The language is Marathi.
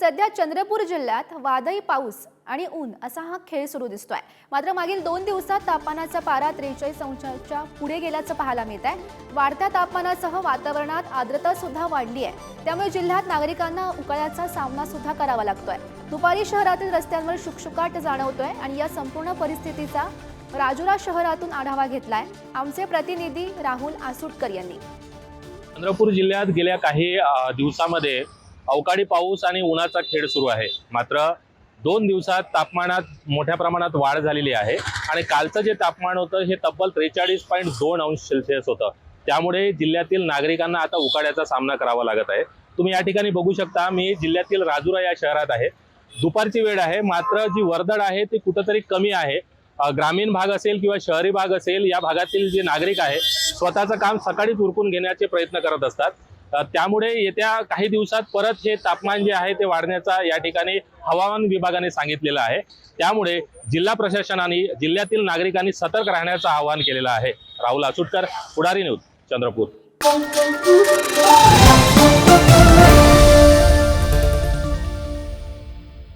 सध्या चंद्रपूर जिल्ह्यात वादळी पाऊस आणि ऊन असा हा खेळ सुरू दिसतोय. मात्र मागील दोन दिवसात तापमानाचा पारा त्रेचाळीस अंशाच्या पुढे गेल्याचं पाहायला मिळत आहे वाढत्या तापमानासह वातावरणात आर्द्रता सुद्धा वाढली आहे. त्यामुळे जिल्ह्यात नागरिकांना उकाळ्याचा सामना सुद्धा करावा लागतोय. दुपारी शहरातील रस्त्यांवर शुकशुकाट जाणवतोय आणि या संपूर्ण परिस्थितीचा राजुरा शहरातून आढावा घेतलाय. आमचे प्रतिनिधी राहुल आसुटकर यांनी. चंद्रपूर जिल्ह्यात गेल्या काही दिवसामध्ये अवकाळी पाऊस आणि उन्हाचा खेळ सुरू आहे. मात्र दोन दिवसात तापमानात मोठ्या प्रमाणात वाढ झालेली आहे आणि कालचं जे तापमान होतं हे तब्बल त्रेचाळीस पॉईंट दोन अंश सेल्सिअस होतं. त्यामुळे जिल्ह्यातील नागरिकांना आता उकाड्याचा सामना करावा लागत आहे. तुम्ही या ठिकाणी बघू शकता मी जिल्ह्यातील राजुरा या शहरात आहे. दुपारची वेळ आहे मात्र जी वर्दळ आहे ती कुठंतरी कमी आहे. ग्रामीण भाग असेल किंवा शहरी भाग असेल या भागातील जे नागरिक आहे स्वतःचं काम सकाळीच उरकून घेण्याचे प्रयत्न करत असतात. त्यामुळे येत्या काही दिवसात परत हे तापमान जे आहे ते वाढण्याचा या ठिकाणी हवामान विभागाने सांगितलेलं आहे. त्यामुळे जिल्हा प्रशासनाने जिल्ह्यातील नागरिकांनी सतर्क राहण्याचं आवाहन केलेलं आहे. राहुल आसुटकर पुढारी न्यूज चंद्रपूर.